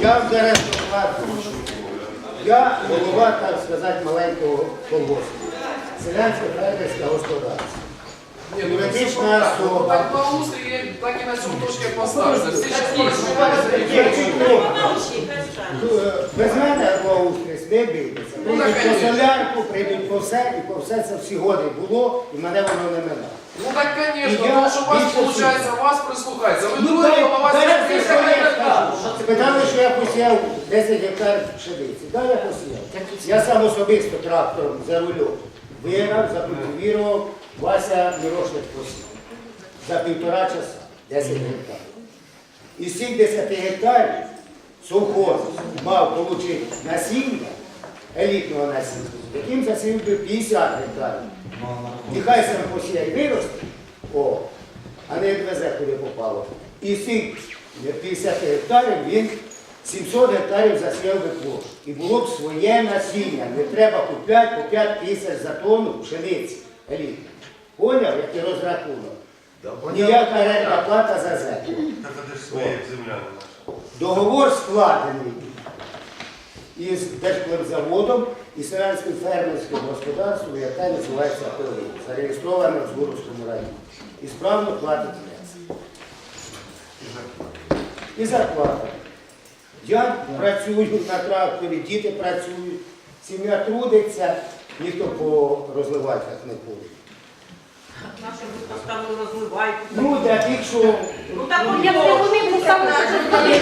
Я вам зараз. Я голова, так сказати, маленького колгоспу. Селянське фермерське господарство. Ні, ну Юридична. Ну, особа. Так на устрій, так і на цьому точці поставиться. Всі. Е, Без мене благоустрість не обійдеться. Ну, Прийдуть по солярку, прийдуть по все, і по все це всі годи було, і мене воно не минає. Ну так, звісно, тому що вас, більше виходить, вас прислухається. Ви Ну, другий дай- голова дай я сесії, своє я скажу. Спитали, що я посіяв 10 гектар пшениці. Да, я посіяв. Я сам особисто трактором за рулем виграв, закультивував, Вася Мірошник посів. За півтора часа 10 гектарів. Із цих 10 гектарів совхоз мав отримати насіння, елітного насіння, яким засів би 50 гектарів. І хай сам посіяй виросте, о, а не відвезе, куди попало. І з цих 50 гектарів він 700 гектарів засіяв би площ. І було б своє насіння. Не треба купляти по 5 тисяч за тонну пшениці. Елітної. Поняв, який розрахунок? Ніяка рентна плата за землю. Так это ж своя земля. Договор складений із Держплемзаводом і селянським фермерським господарством, яке називається ПО, зареєстровано в Згуровському районі. І справно платить ВЕЦ. І зарплата. Я працюю на тракторі, діти працюють, сім'я трудиться, ніхто по розливайках не ходить. Наші поставили розливайку. Ну, для тих, що Ну так от Як я не вони поставили, що вони